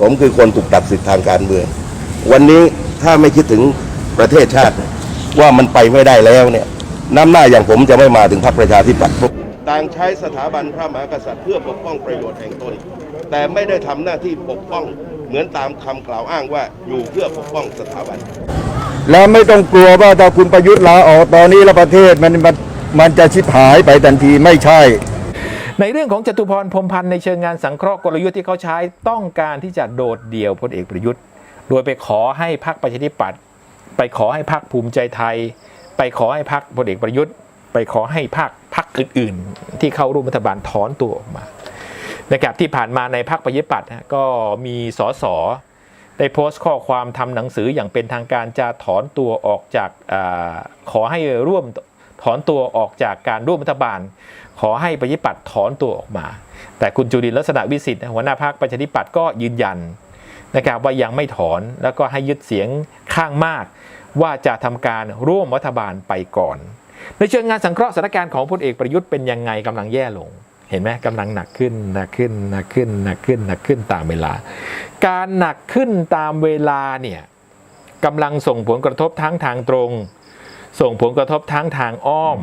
ผมคือคนถูกตัดสิทธิทางการเมือง วันนี้ถ้าไม่คิดถึงประเทศชาติ ว่ามันไปไม่ได้แล้วเนี่ยน้ำหน้าอย่างผมจะไม่มาถึงพรรคประชาธิปัตย์ต่างใช้สถาบันพระมหากษัตริย์เพื่อปกป้องประโยชน์แห่งตน แต่ไม่ได้ทำหน้าที่ปกป้องเหมือนตามคำกล่าวอ้างว่าอยู่เพื่อปกป้องสถาบัน แล้วไม่ต้องกลัวว่าถ้าคุณประยุทธ์ลาออกตอนนี้แล้วประเทศมันมันมันจะชิบหายไปทันทีไม่ใช่ ในเรื่องของจตุพรพรมพันธ์ในเชิงงานสังเคราะห์กลยุทธ์ที่เขาใช้ต้องการที่จะโดดเดี่ยวพลเอกประยุทธ์ โดยไปขอให้พรรคประชาธิปัตย์ไปขอให้พรรคภูมิใจไทย ไปขอให้พรรคพลเอกประยุทธ์ ไปขอให้พรรคพรรคอื่น ๆ ที่เข้าร่วมรัฐบาลถอนตัวออกมานะครับที่ผ่านมาในพรรคประชาธิปัตย์นะก็มีสสได้โพสต์ข้อความทำหนังสืออย่างเป็นทางการจะถอนตัวออกจากอขอให้ร่วม ถอนตัวออกจากการร่วมรัฐบาล ขอให้ประชาธิปัตย์ถอนตัวออกมา แต่คุณจุลินลักษณะวิสิทธิ์หัวหน้าพรรคประชาธิปัตย์ก็ยืนยันนะครับว่ายังไม่ถอนแล้วก็ให้ยึดเสียงข้างมาก ว่าจะทำการร่วมรัฐบาลไปก่อน ในเชิงงานสังเคราะห์สถานการณ์ของพลเอกประยุทธ์เป็นยังไงกำลังแย่ลง เห็นไหมกำลังหนักขึ้นหนักขึ้นหนักขึ้นหนักขึ้นหนักขึ้นตามเวลา การหนักขึ้นตามเวลาเนี่ยกำลังส่งผลกระทบทั้งทางตรง ส่งผลกระทบทั้งทางอ้อม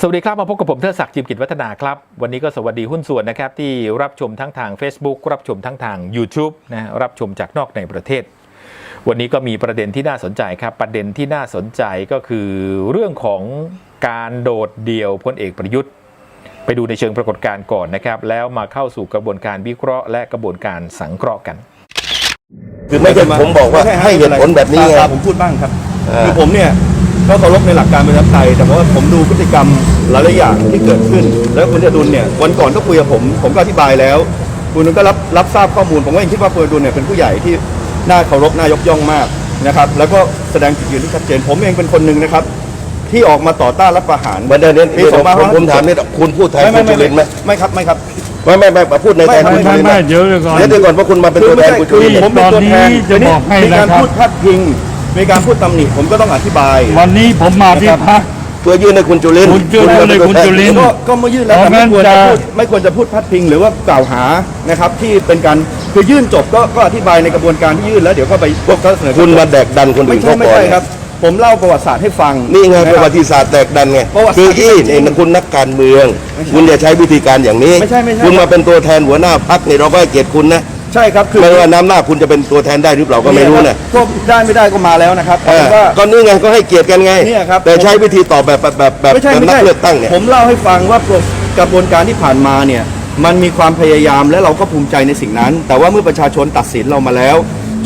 สวัสดีครับ มาพบกับผมเทิดศักดิ์จิมกิจวัฒนาครับ วันนี้ก็สวัสดีหุ้นส่วนนะครับ ที่รับชมทั้งทาง Facebook รับชมทั้งทาง YouTube นะรับชมจากนอกในประเทศ วันนี้ก็มีประเด็นที่น่าสนใจครับ ประเด็นที่น่าสนใจก็คือเรื่องของการโดดเดี่ยวพลเอกประยุทธ์ ไปดูในเชิงปรากฏการณ์ก่อนนะครับ แล้วมาเข้าสู่กระบวนการวิเคราะห์ และกระบวนการสังเคราะห์กัน คือไม่ใช่ผมบอกว่าให้เหตุผลแบบนี้ไงตามผมพูดบ้างครับเออคือผมเนี่ยก็เคารพในหลักการประชาธิปไตยแต่ว่าผมดูพฤติกรรมหลายๆอย่างที่เกิดขึ้น แล้วคุณจดุลเนี่ยวันก่อนก็คุยกับผมผมก็อธิบายแล้ว คุณก็รับรับทราบข้อมูลผมก็ยังคิดว่าคุณจดุลเนี่ยเป็นผู้ใหญ่ที่ น่าเคารพน่ายกย่องมากนะครับแล้วก็แสดงจุดยืนที่ชัดเจนผมเองเป็นคนหนึ่งนะครับ ที่ออกมาต่อต้านรัฐประหารประเด็นนี้ปีผม2560ผมถามนี่คุณพูดแทนไม่คุไม่ณไม่จุลินทร์ไหมไม่ครับไม่ครับไม่ไม่ไม่พูดในแทนไม่คุณจุไม่ลินทร์ไม่นะเดี๋ยวก่อนเดี๋ยวก่อนเพราะคุณมาเป็นตัวแทนคุณจุลินทร์ผมเป็นตัวแทนตอนนี้จะบอกให้มีการนะครับพูดพาดพิงมีการพูดตำหนิผมก็ต้องอธิบาย วันนี้ผมมาที่พักเพื่อยื่นให้คุณจุลินทร์คุณจุลินทร์ณมาเป็นตัวแทคุณจุลินทร์ก็ก็มายื่นแล้วเพแต่ราะไม่ควรจะงั้นจะพูดไม่ควรจะพูดพัดพิงหรือว่ากล่าวหานะครับที่เป็นการ คือยื่นจบก็ก็อธิบายในกระบวนการที่ยื่นแล้วเดี๋ยวก็ไปพวกเขาเสนอคุณมาแดกดันคนไม่อื่นใช่เขาไม่ก่อนใช่ครับ ผมเล่าประวัติศาสตร์ให้ฟังนี่ไงะประควับติศาสตร์แตกดันไงประวัติศาสตร์คืออี้จริเนี่งยคุณนักการเมือง ไม่ใช่คุณอย่าใช้วิธีการอย่างนี้ ไม่ใช่ไม่ใช่ คุณมาเป็นตัวแทนหัวหน้าพักนี่เราก็ให้เกียรติคุณนะใช่ครับคือไม่ว่าน้ำหน้าคุณจะเป็นตัวแทนได้หรือเปล่าก็ไม่รู้นะก็ได้ไม่ได้ก็มาแล้วนะครับเอเอาอเป็นว่า ก็นี่ไงก็ให้เกียรติกันไง เนี่ยครับ แต่ใช้วิธีตอบแบบแบบแบบแบบไม่ใช่แบบไม่นักใช่เลือกตั้งเนี่ย ผมเล่าให้ฟังว่ากระบวนการที่ผ่านมาเนี่ย มันมีความพยายามและเราก็ภูมิใจในสิ่งนั้น แต่ว่าเมื่อประชาชนตัดสินเรามาแล้ว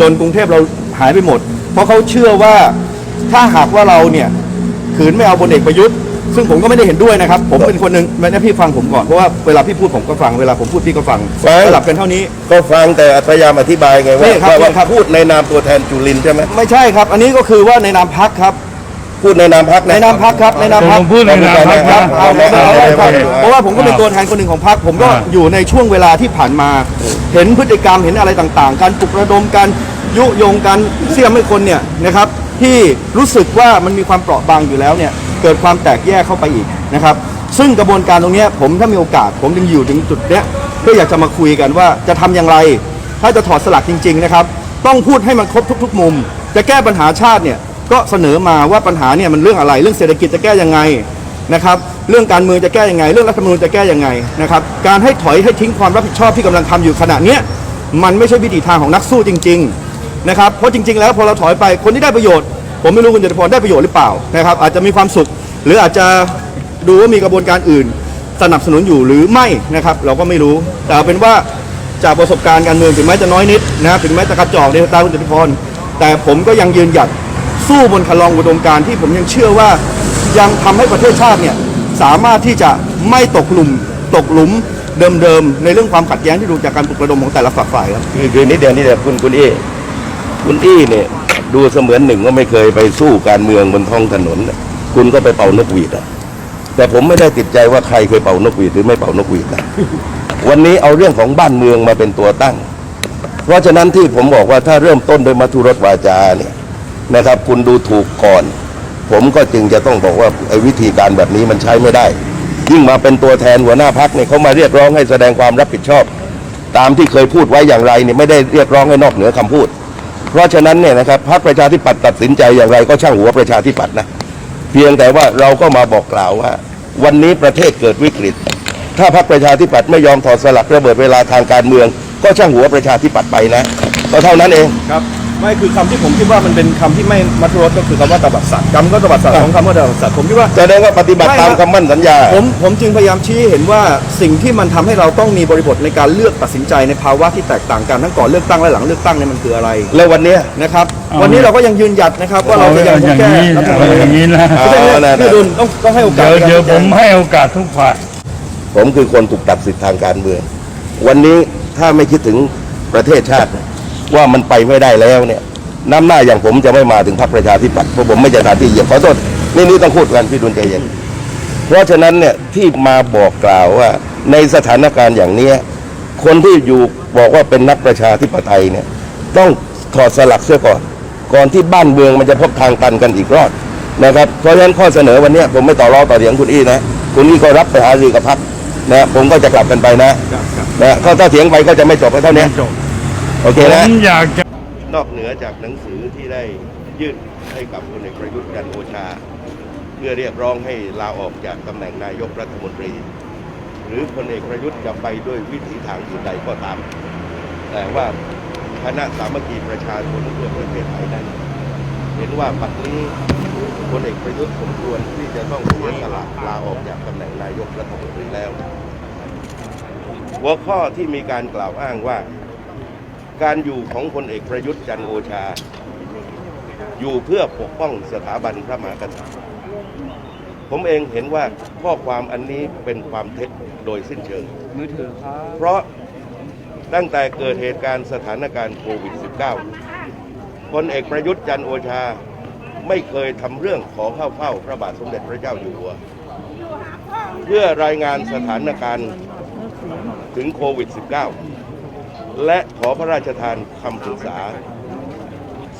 จนกรุงเทพเราหายไปหมด เพราะเขาเชื่อว่าถ้าหากว่าเราเนี่ยขืนไม่เอาพลเอกประยุทธ์ ซึ่งผมก็ไม่ได้เห็นด้วยนะครับ ผมเป็นคนหนึ่งแม่พี่ฟังผมก่อน เพราะว่าเวลาพี่พูดผมก็ฟัง เวลาผมพูดพี่ก็ฟังฟัง สลับกันเท่านี้ ก็ฟังแต่พยายามอธิบายไงว่านี่ครับว่านี่ครับ พูดในนามตัวแทนจุลินทร์ใช่ไหม ไม่ใช่ครับ อันนี้ก็คือว่าในนามพักครับ พูดในนามพักในนามพักครับในนามพักผมพูดในนามพรรคครับ เอาไม่เอาไม่เอาเอาเพราะว่าผมก็เป็นตัวแทนคนหนึ่งของพรรคผมก็อ่า อยู่ในช่วงเวลาที่ผ่านมา เห็นพฤติกรรมเห็นอะไรต่างๆ การปลุกระดมการยุยงการเสี่ยมให้คนเนี่ยนะครับ ที่รู้สึกว่ามันมีความเปราะบางอยู่แล้วเนี่ยเกิดความแตกแยกเข้าไปอีกนะครับ ซึ่งกระบวนการตรงเนี้ยผมถ้ามีโอกาส ผมจึงอยู่ถึงจุดเนี้ยเพื่ออยากจะมาคุยกันว่าจะทำอย่างไร ถ้าจะถอดสลักจริง ๆนะครับ ต้องพูดให้มันครบทุก ๆ มุม จะแก้ปัญหาชาติเนี่ย ก็เสนอมาว่าปัญหาเนี่ยมันเรื่องอะไร เรื่องเศรษฐกิจจะแก้ยังไงนะครับ เรื่องการเมืองจะแก้ยังไง เรื่องรัฐธรรมนูญจะแก้ยังไงนะครับ การให้ถอยให้ทิ้งความรับผิดชอบที่กำลังทำอยู่ขณะเนี้ยมันไม่ใช่วิถีทางของนักสู้จริง ๆนะครับ เพราะจริง ๆ แล้วพอเราถอยไปคนที่ได้ประโยชน์ ผมไม่รู้คุณจตุพรได้ประโยชน์หรือเปล่านะครับ อาจจะมีความสุข หรืออาจจะดูว่ามีกระบวนการอื่น สนับสนุนอยู่หรือไม่นะครับ เราก็ไม่รู้ แต่เอาเป็นว่าจากประสบการณ์การเมืองถึงแม้จะน้อยนิดนะถึงแม้จะกระจอกในตาคุณจตุพรแต่ผมก็ยังยืนหยัด สู้บนคลองอุดมการที่ผมยังเชื่อว่ายังทำให้ประเทศชาติเนี่ยสามารถที่จะไม่ตกหลุมตกหลุมเดิมๆในเรื่องความขัดแย้งที่ดูจากการปลุกระดมของแต่ละฝักฝ่ายครับคือคือนิดเดียวนิดเดียวคุณคุณอี้คุณอี้เนี่ยดูเสมือนหนึ่งว่าไม่เคยไปสู้การเมืองบนท้องถนน คุณก็ไปเป่านกหวีดอะแต่ผมไม่ได้ติดใจว่าใครเคยเป่านกหวีดหรือไม่เป่านกหวีดนะวันนี้เอาเรื่องของบ้านเมืองมาเป็นตัวตั้ง เพราะฉะนั้นที่ผมบอกว่าถ้าเริ่มต้นโดยมัทุรสวาจาเนี่ย นะครับ คุณดูถูกก่อน ผมก็จึงจะต้องบอกว่าไอ้วิธีการแบบนี้มันใช้ไม่ได้ ยิ่งมาเป็นตัวแทนหัวหน้าพักเนี่ยเขามาเรียกร้องให้แสดงความรับผิดชอบ ตามที่เคยพูดไว้อย่างไรเนี่ยไม่ได้เรียกร้องให้นอกเหนือคำพูด เพราะฉะนั้นเนี่ยนะครับพรรคประชาธิปัตย์ตัดสินใจอย่างไรก็ช่างหัวประชาธิปัตย์นะเพียงแต่ว่าเราก็มาบอกกล่าวว่า วันนี้ประเทศเกิดวิกฤต ถ้าพรรคประชาธิปัตย์ไม่ยอมถอดสลักระเบิดเวลาทางการเมือง ก็ช่างหัวประชาธิปัตย์ไปนะก็เท่านั้นเองครับ ไม่คือคำที่ผมคิดว่ามันเป็นคำที่ไม่มัธยศก็คือคำว่าตบัดสัตว์คำก็ตบัดสัตว์ของคำว่าตบัดสัตว์ผมคิดว่า แสดงว่าปฏิบัติตามคำมั่นสัญญา ผมผมจึงพยายามชี้ให้เห็นว่าสิ่งที่มันทำให้เราต้องมีบริบทในการเลือกตัดสินใจในภาวะที่แตกต่างกันทั้งก่อนเลือกตั้งและหลังเลือกตั้งเนี่ยมันคืออะไรแล้ววันเนี้ยนะครับ วันนี้เราก็ยังยืนหยัดนะครับว่าเราจะยังคงแก้เอาอย่างนี้รัฐธรรมนูญอย่างนี้นะไม่ใช่เอานะพี่ดุลต้องต้องให้โอกาสเดี๋ยวในการเดี๋ยวชี้ผแจงมให้โอกาสทุกฝ่ายผมคือคนถูกตัดสิทธิทางการเมือง วันนี้ถ้าไม่คิดถึงประเทศชาติ ว่ามันไปไม่ได้แล้วเนี่ยน้ำหน้าอย่างผมจะไม่มาถึงพรรคประชาธิปัตย์เพราะผมไม่จะทานที่เหยียบขอโทษนี่นี่ต้องพูดกันพี่ดุลใจเย็นเพราะฉะนั้นเนี่ยที่มาบอกกล่าวว่าในสถานการณ์อย่างเนี้ยคนที่อยู่บอกว่าเป็นนักประชาธิปไตยเนี่ยต้องถอดสลักเสียก่อน ก่อนที่บ้านเมืองมันจะพบทางตันกันอีกรอบนะครับเพราะฉะนั้นข้อเสนอวันเนี้ยผมไม่ต่อรองต่อเถียงคุณอี้นะคุณอี้ก็รับไปหารือกับพรรคนะผมก็จะกลับกันไปนะนะก็ถ้าเถียงไปก็จะไม่จบเท่านี้จบ โอเคผนะมอยากจะ นอกเหนือจากหนังสือที่ได้ยื่นให้กับพลเอกประยุทธ์จันทร์โอชา เพื่อเรียกร้องให้ลาออกจากตำแหน่งนายกรัฐมนตรี หรือพลเอกประยุทธ์จะไปด้วยวิถีทางอื่นใดก็ตาม แต่ว่าคณะสามัคคีประชาชนเพื่อประเทศไทยนั้น เห็นว่าปัจจุบันพลเอกประยุทธ์สมควรที่จะต้องเสียสละลาออกจากตำแหน่งนายกรัฐมนตรีแล้ว หัวข้อที่มีการกล่าวอ้างว่า การอยู่ของพลเอกประยุทธ์จันโอชา อยู่เพื่อปกป้องสถาบันพระมหากษัตริย์ ผมเองเห็นว่าข้อความอันนี้เป็นความเท็จโดยสิ้นเชิงเพราะตั้งแต่เกิดเหตุการณ์สถานการณ์โควิด -19 พลเอกประยุทธ์จันโอชาไม่เคยทำเรื่องขอเข้าเฝ้าพระบาทสมเด็จพระเจ้าอยู่หัว เพื่อรายงานสถานการณ์ถึงโควิด -19 และขอพระราชทานคำปรึกษา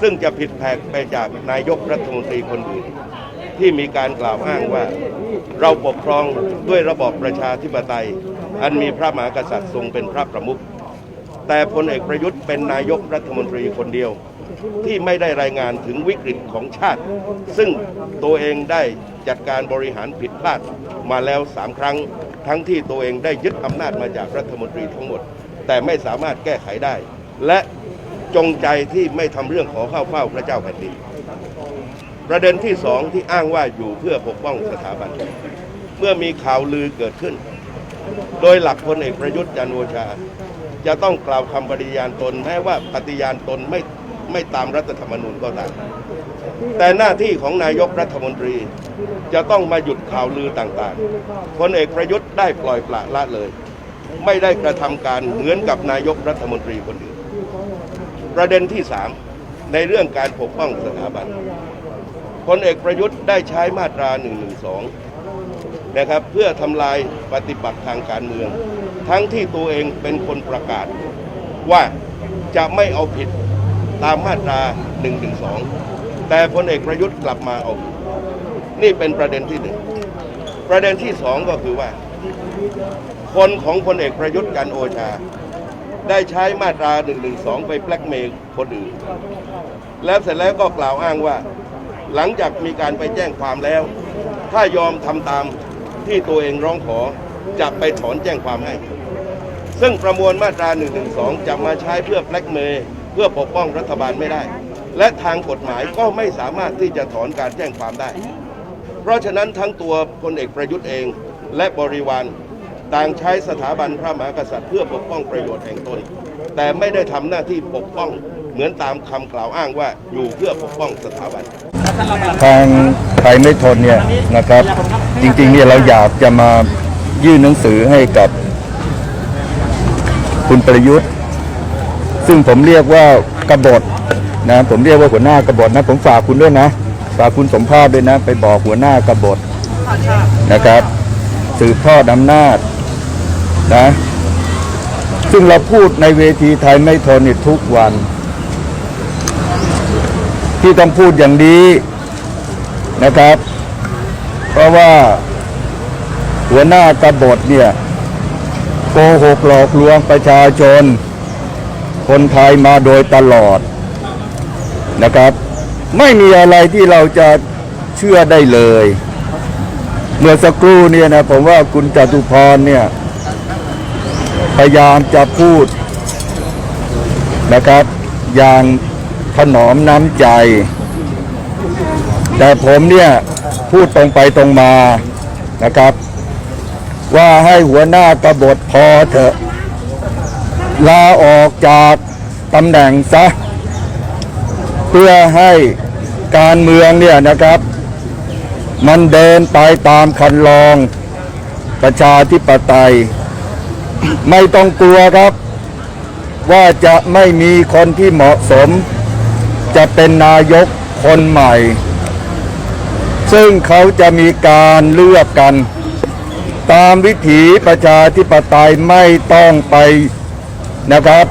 ซึ่งจะผิดแผกไปจากนายกรัฐมนตรีคนอื่น ที่มีการกล่าวอ้างว่า เราปกครองด้วยระบอบประชาธิปไตย อันมีพระมหากษัตริย์ทรงเป็นพระประมุขแต่พลเอกประยุทธ์เป็นนายกรัฐมนตรีคนเดียว ที่ไม่ได้รายงานถึงวิกฤตของชาติ ซึ่งตัวเองได้จัดการบริหารผิดพลาดมาแล้วสามครั้ง ทั้งที่ตัวเองได้ยึดอำนาจมาจากรัฐมนตรีทั้งหมด แต่ไม่สามารถแก้ไขได้ และจงใจที่ไม่ทำเรื่องขอเข้าเฝ้าพระเจ้าแผ่นดิน ประเด็นที่สองที่อ้างว่าอยู่เพื่อปกป้องสถาบัน เมื่อมีข่าวลือเกิดขึ้น โดยหลักพลเอกประยุทธ์จันโอชา จะต้องกล่าวคำปฏิญาณตนแม้ว่าปฏิญาณตนไม่ไม่ตามรัฐธรรมนูญก็ตามแต่หน้าที่ของนายกรัฐมนตรีจะต้องมาหยุดข่าวลือต่างๆ พลเอกประยุทธ์ได้ปล่อยปละละเลย ไม่ได้กระทำการเหมือนกับนายกรัฐมนตรีคนอื่น ประเด็นที่สามในเรื่องการปกป้องสถาบันพลเอกประยุทธ์ได้ใช้มาตรา 112 นะครับเพื่อทำลายปฏิบัติทางการเมือง ทั้งที่ตัวเองเป็นคนประกาศ ว่าจะไม่เอาผิดตามมาตรา 112 แต่พลเอกประยุทธ์กลับมาเอาผิดนี่เป็นประเด็นที่หนึ่งประเด็นที่สองก็คือว่า คนของพลเอกประยุทธ์จันทร์โอชา ได้ใช้มาตรา 112 ไปแบล็กเมย์คนอื่น แล้วเสร็จแล้วก็กล่าวอ้างว่า หลังจากมีการไปแจ้งความแล้ว ถ้ายอมทำตามที่ตัวเองร้องขอจะไปถอนแจ้งความให้ ซึ่งประมวลมาตรา 112 จะมาใช้เพื่อแบล็กเมย์เพื่อปกป้องรัฐบาลไม่ได้ และทางกฎหมายก็ไม่สามารถที่จะถอนการแจ้งความได้ เพราะฉะนั้นทั้งตัวพลเอกประยุทธ์เองและบริวาร ต่างใช้สถาบันพระมหากษัตริย์เพื่อปกป้องประโยชน์แห่งตน แต่ไม่ได้ทำหน้าที่ปกป้องเหมือนตามคำกล่าวอ้างว่าอยู่เพื่อปกป้องสถาบัน ทางไทยไม่ทนเนี่ยนะครับ จริงๆเนี่ยเราอยากจะมายื่นหนังสือให้กับคุณประยุทธ์ ซึ่งผมเรียกว่ากบฏนะผมเรียกว่าหัวหน้ากบฏนะ ผมฝากคุณด้วยนะ ฝากคุณสมภาพด้วยนะ ไปบอกหัวหน้ากบฏนะครับ สืบทอดอำนาจ นะ ซึ่งเราพูดในเวทีไทยไม่ทนทุกวัน ที่ต้องพูดอย่างนี้นะครับ เพราะว่าหัวหน้ากบฏเนี่ยโกหกหลอกลวงประชาชน คนไทยมาโดยตลอดนะครับ ไม่มีอะไรที่เราจะเชื่อได้เลย เมื่อสักครู่เนี่ยนะผมว่าคุณจตุพรเนี่ย พยายามจะพูดนะครับ อย่างถนอมน้ำใจ แต่ผมเนี่ยพูดตรงไปตรงมานะครับ ว่าให้หัวหน้ากบฏพอเถอะ ลาออกจากตำแหน่งซะ เพื่อให้การเมืองเนี่ยนะครับ มันเดินไปตามคันลองประชาธิปไตย ไม่ต้องกลัวครับ ว่าจะไม่มีคนที่เหมาะสม จะเป็นนายกคนใหม่ ซึ่งเขาจะมีการเลือกกัน ตามวิถีประชาธิปไตยไม่ต้องไปนะครับ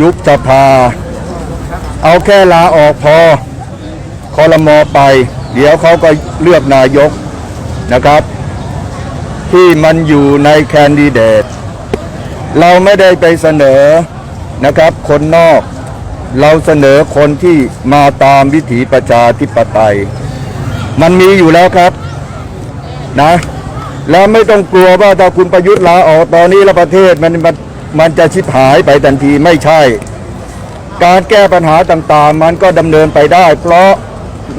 ยุบสภา เอาแค่ลาออกพอคอรมอไป เดี๋ยวเขาก็เลือกนายกนะครับ ที่มันอยู่ในแคนดิเดต เราไม่ได้ไปเสนอนะครับ คนนอก เราเสนอคนที่มาตามวิถีประชาธิปไตย มันมีอยู่แล้วครับนะ แล้วไม่ต้องกลัวว่าถ้าคุณประยุทธ์ลาออกตอนนี้แล้วประเทศมันมันมันจะชิบหายไปทันทีไม่ใช่ การแก้ปัญหาต่างๆ มันก็ดำเนินไปได้ เพราะ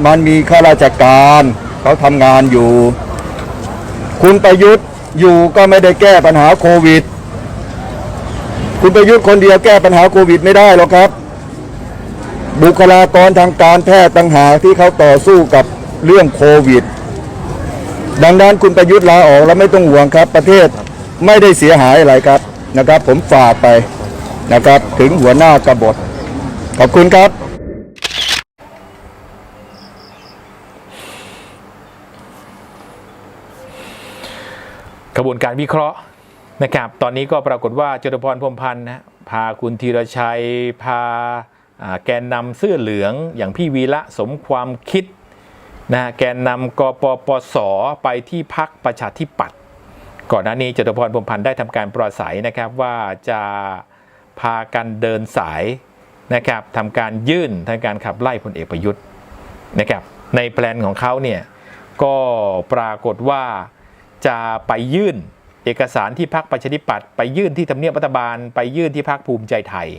มันมีข้าราชการเขาทำงานอยู่ คุณประยุทธ์อยู่ก็ไม่ได้แก้ปัญหาโควิด คุณประยุทธ์คนเดียวแก้ปัญหาโควิดไม่ได้หรอกครับ บุคลากรทางการแพทย์ต่างหากที่เขาต่อสู้กับเรื่องโควิด ดังนั้นคุณประยุทธ์ลาออกแล้วไม่ต้องห่วงครับ ประเทศไม่ได้เสียหายอะไรครับนะครับ ผมฝากไปนะครับ ถึงหัวหน้ากบฏขอบคุณครับกระบวนการวิเคราะห์ นะครับ ตอนนี้ก็ปรากฏว่าจตุพรพรมพันธ์นะพาคุณธีรชัย พาแกนนำเสื้อเหลืองอย่างพี่วีระสมความคิดนะแกนนำกปปส ไปที่พักประชาธิปัตย์ก่อนหน้านี้จตุพรพรมพันธ์ได้ทำการปราศัยนะครับว่าจะพากันเดินสายนะครับทำการยื่นทางการขับไล่พลเอกประยุทธ์นะครับในแปลนของเขาเนี่ยก็ปรากฏว่าจะไปยื่น เอกสารที่พักประชาธิปัตย์ไปยื่นที่ทำเนียบรัฐบาล ไปยื่นที่พักภูมิใจไทย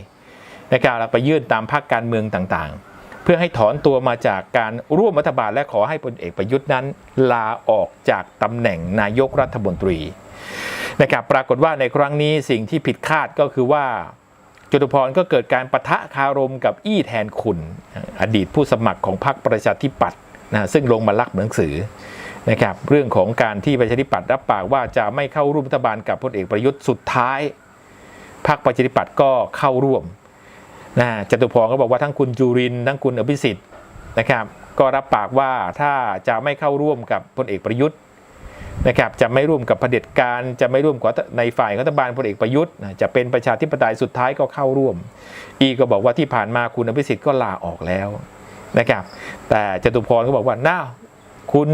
นะครับแล้วไปยื่นตามพักการเมืองต่างๆ เพื่อให้ถอนตัวมาจากการร่วมรัฐบาลและขอให้พลเอกประยุทธ์นั้น ลาออกจากตำแหน่งนายกรัฐมนตรีนะครับปรากฏว่าในครั้งนี้สิ่งที่ผิดคาดก็คือว่าจตุพรก็เกิดการประทะคารมกับอี้แทนคุณ อดีตผู้สมัครของพรรคประชาธิปัตย์นะซึ่งลงมาลักหนังสือ นะครับเรื่องของการที่ประชาธิปัตย์รับปากว่าจะไม่เข้าร่วมรัฐบาลกับพลเอกประยุทธ์สุดท้ายพรรคประชาธิปัตย์ก็เข้าร่วมนะจตุพรก็บอกว่าทั้งคุณจุรินทั้งคุณอภิสิทธิ์นะครับ ก็รับปากว่าถ้าจะไม่เข้าร่วมกับพลเอกประยุทธ์นะครับจะไม่ร่วมกับเผด็จการจะไม่ร่วมกับในฝ่ายรัฐบาลพลเอกประยุทธ์จะเป็นประชาธิปไตยสุดท้ายก็เข้าร่วม อีก็บอกว่าที่ผ่านมาคุณอภิสิทธิ์ก็ลาออกแล้วนะครับ แต่จตุพรก็บอกว่าน้าคุณ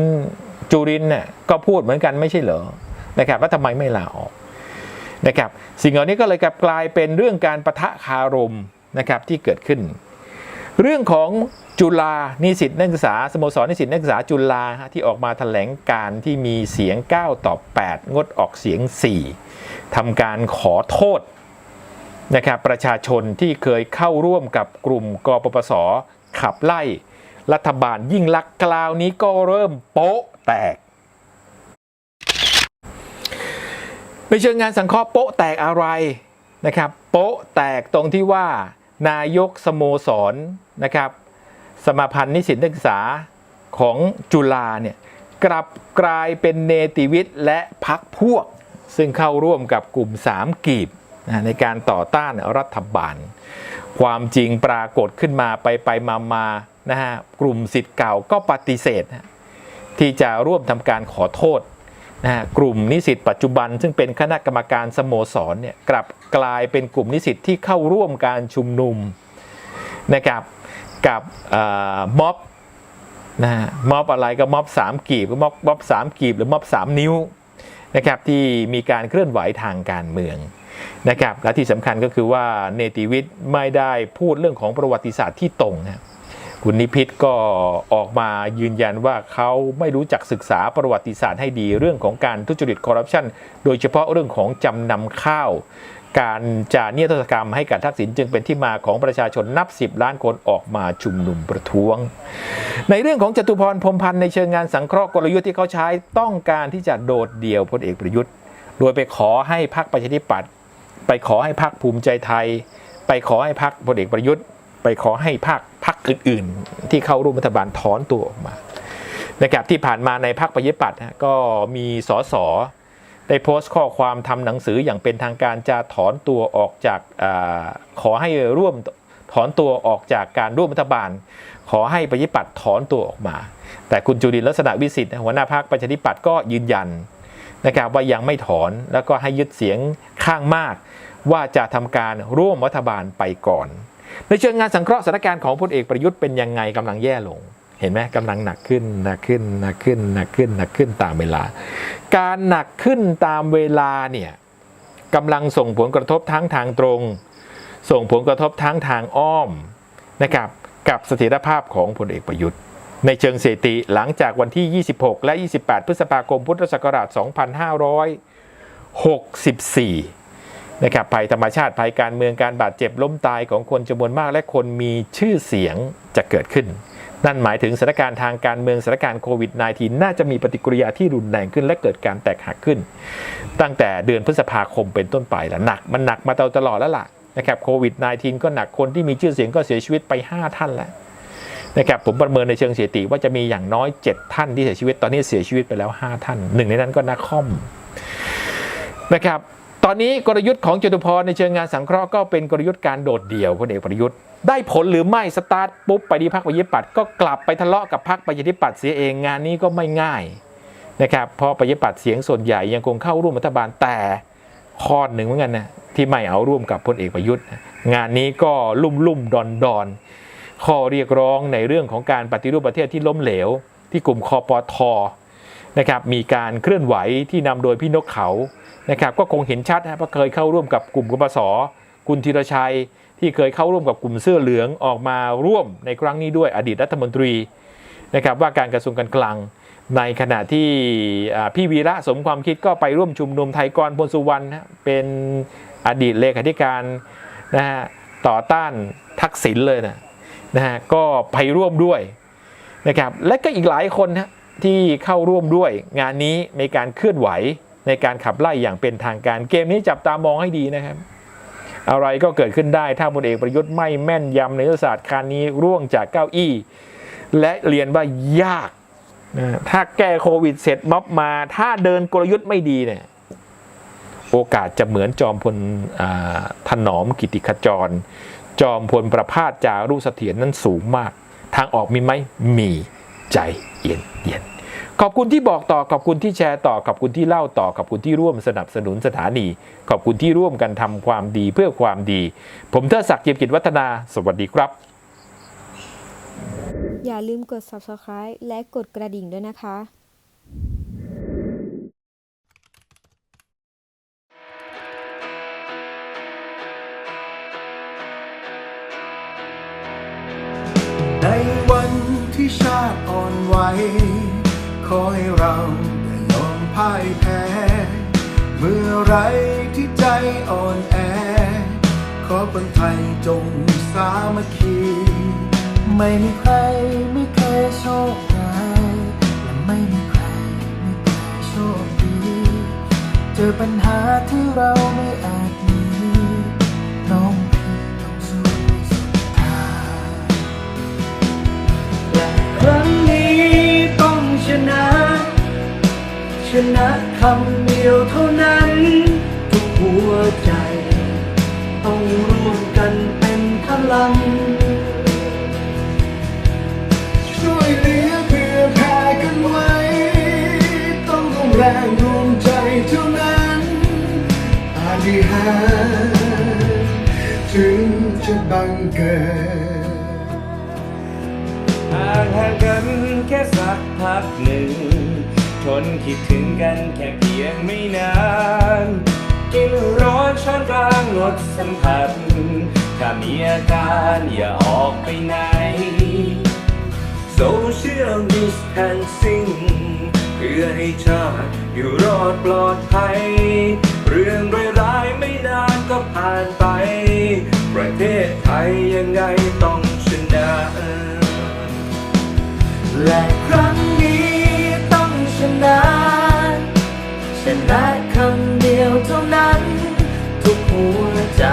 จุรินเนี่ยก็พูดเหมือนกันไม่ใช่เหรอนะครับแล้วทำไมไม่ลาออกนะครับสิ่งเหล่านี้ก็เลยกลับกลายเป็นเรื่องการประทะคารมนะครับที่เกิดขึ้น เรื่องของจุฬานิสิตนักศึกษาสโมสรนิสิตนักศึกษาจุฬาที่ออกมาแถลงการที่มีเสียง 9 ต่อ 8 งดออกเสียง 4ทำการขอโทษนะครับประชาชนที่เคยเข้าร่วมกับกลุ่มกปปสขับไล่ รัฐบาลยิ่งลักษณ์กล่าวนี้ก็เริ่มโป๊ะแตกในเชิงงานสังเคราะห์โป๊ะแตกอะไรนะครับ โป๊ะแตกตรงที่ว่านายกสโมสรนะครับ สมาพันธ์นิสิตนักศึกษาของจุฬาเนี่ยกลับกลายเป็นเนติวิทย์และพักพวก ซึ่งเข้าร่วมกับกลุ่มสามกีบนะในการต่อต้านรัฐบาล ความจริงปรากฏขึ้นมาไปไปมามา นะฮะกลุ่มสิทธิ์เก่าก็ปฏิเสธ ที่จะร่วมทำการขอโทษนะฮะกลุ่มนิสิตปัจจุบัน ซึ่งเป็นคณะกรรมการสโมสรเนี่ยกลับกลายเป็นกลุ่มนิสิตที่เข้าร่วมการชุมนุมนะครับกับม็อบนะม็อบอะไรก็ม็อบสามกีบหรือม็อบม็อบสามกีบหรือม็อบสามนิ้วนะครับที่มีการเคลื่อนไหวทางการเมืองนะครับและที่สำคัญก็คือว่าเนติวิทย์ไม่ได้พูดเรื่องของประวัติศาสตร์ที่ตรงนะ คุณนิพิษก็ออกมายืนยันว่าเขาไม่รู้จักศึกษาประวัติศาสตร์ให้ดีเรื่องของการทุจริตคอร์รัปชันโดยเฉพาะเรื่องของจำนำข้าว การจานิยตกรรมให้กับทักษิณจึงเป็นที่มาของประชาชนนับ 10 ล้านคนออกมาชุมนุมประท้วง ในเรื่องของจตุพรพรมพันธ์ในเชิงงานสังเคราะห์กลยุทธ์ที่เขาใช้ต้องการที่จะโดดเดี่ยวพลเอกประยุทธ์ โดยไปขอให้พรรคประชาธิปัตย์ไปขอให้พรรคภูมิใจไทย ไปขอให้พรรคพลเอกประยุทธ์ ไปขอให้พรรคพรรคอื่น ๆ ที่เข้าร่วมรัฐบาลถอนตัวออกมานะครับที่ผ่านมาในพรรคประชาธิปัตย์นะก็มีสสได้โพสต์ข้อความทำหนังสืออย่างเป็นทางการจะถอนตัวออกจากอาขอให้ร่วมถอนตัวออกจากการร่วมรัฐบาล ขอให้ประชาธิปัตย์ถอนตัวออกมา แต่คุณจุลินลักษณะวิสิทธิ์หัวหน้าพรรคประชาธิปัตย์ก็ยืนยันนะครับว่ายังไม่ถอนแล้วก็ให้ยึดเสียงข้างมาก ว่าจะทำการร่วมรัฐบาลไปก่อน ในเชิงงานสังเคราะห์สถานการณ์ของพลเอกประยุทธ์เป็นยังไงกำลังแย่ลง เห็นไหมกำลังหนักขึ้นหนักขึ้นหนักขึ้นหนักขึ้นหนักขึ้นตามเวลา การหนักขึ้นตามเวลาเนี่ยกำลังส่งผลกระทบทั้งทางตรง ส่งผลกระทบทั้งทางอ้อมนะครับกับเสถียรภาพของพลเอกประยุทธ์ในเชิงเสถิติหลังจากวันที่ 26 และ 28 พฤษภาคม พุทธศักราช 2564 นะครับภัยธรรมชาติภัยการเมืองการบาดเจ็บล้มตายของคนจำนวนมากและคนมีชื่อเสียงจะเกิดขึ้น นั่นหมายถึงสถานการณ์ทางการเมืองสถานการณ์โควิด -19 น่าจะมีปฏิกิริยาที่รุนแรงขึ้นและเกิดการแตกหักขึ้น ตั้งแต่เดือนพฤษภาคมเป็นต้นไปแล้วหนักมันหนักมาตลอดแล้วล่ะนะครับโควิด -19 ก็หนักคนที่มีชื่อเสียงก็เสียชีวิตไป 5 ท่านแล้วนะครับผมประเมินในเชิงสถิติว่าจะมีอย่างน้อย 7 ท่านที่เสียชีวิตตอนนี้เสียชีวิตไปแล้ว 5 ท่านหนึ่งในนั้นก็นักคอมนะครับ ตอนนี้กลยุทธ์ของจตุพรในเชิงงานสังเคราะห์ก็เป็นกลยุทธ์การโดดเดี่ยวพลเอกประยุทธ์ได้ผลหรือไม่สตาร์ทปุ๊บไปที่พรรคประชาธิปัตย์ก็กลับไปทะเลาะกับพรรคประชาธิปัตย์เสียเองงานนี้ก็ไม่ง่ายนะครับเพราะประชาธิปัตย์เสียงส่วนใหญ่ยังคงเข้าร่วมรัฐบาลแต่ข้อหนึ่งเหมือนกันนะที่ไม่เอาร่วมกับพลเอกประยุทธ์ งานนี้ก็ลุ่มลุ่มดอนดอนๆข้อเรียกร้องในเรื่องของการปฏิรูปประเทศที่ล้มเหลว ที่กลุ่มคอปทนะครับมีการเคลื่อนไหวที่นำโดยพี่นกเขา นะครับก็คงเห็นชัดนะเพราะเคยเข้าร่วมกับกลุ่มกปสคุณธีรชัยที่เคยเข้าร่วมกับกลุ่มเสื้อเหลืองออกมาร่วมในครั้งนี้ด้วยอดีตรัฐมนตรีนะครับว่าการกระทรวงการคลัง ในขณะที่พี่วีระสมความคิดก็ไปร่วมชุมนุมไทยกรพลสุวรรณเป็นอดีตเลขาธิการนะฮะต่อต้านทักษิณเลยนะนะฮะก็ไปร่วมด้วยนะครับและก็อีกหลายคนนะที่เข้าร่วมด้วยงานนี้ในการเคลื่อนไหว ในการขับไล่อย่างเป็นทางการ เกมนี้จับตามองให้ดีนะครับ อะไรก็เกิดขึ้นได้ถ้าพลเอกประยุทธ์ไม่แม่นยำในยุทธศาสตร์คารนี้ร่วงจากเก้าอี้ และเรียนว่ายากนะถ้าแก้โควิดเสร็จม็อบมา ถ้าเดินกลยุทธ์ไม่ดีเนี่ยโอกาสจะเหมือนจอมพลถนอมกิติขจร จอมพลประพาสจารุเสถียรนั้นสูงมาก ทางออกมีไหมมีใจเย็นเย็น ขอบคุณที่บอกต่อขอบคุณที่แชร์ต่อขอบคุณที่เล่าต่อขอบคุณที่ร่วมสนับสนุนสถานี ขอบคุณที่ร่วมกันทำความดีเพื่อความดี ผมเทดศักดิ์เจียมกิจวัฒนา สวัสดีครับ อย่าลืมกด subscribe และกดกระดิ่งด้วยนะคะในวันที่ชาติอ่อนไหว ขอให้เราอย่ายอมพ่ายแพ้ เมื่อไรที่ใจอ่อนแอ ขอคนไทยจงสามัคคี ไม่มีใครไม่เคยโชคร้ายและไม่มีใครไม่เคยโชคดี เจอปัญหาที่เราไม่อาจ ชนะ ชนะคำเดียวเท่านั้นทุกหัวใจ ต้องร่วมกันเป็นพลัง ช่วยเหลือเพื่อแผ่กันไว้ ต้องร่วมแรงร่วมใจเท่านั้นอาดิหารถึงจะบังเกิด แค่สักพักหนึ่ง ทนคิดถึงกันแค่เพียงไม่นาน กินร้อนช้อนกลางงดสัมผัส ถ้ามีอาการอย่าออกไปไหน Social distancing เพื่อให้ชาติอยู่รอดปลอดภัย เรื่องร้ายๆไม่นานก็ผ่านไป ประเทศไทยยังไงต้องชนะ และครั้งนี้ต้องชนะชนะคำเดียวเท่านั้น ทุกหัวใจ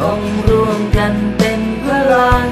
ต้องร่วมกันเป็นพลัง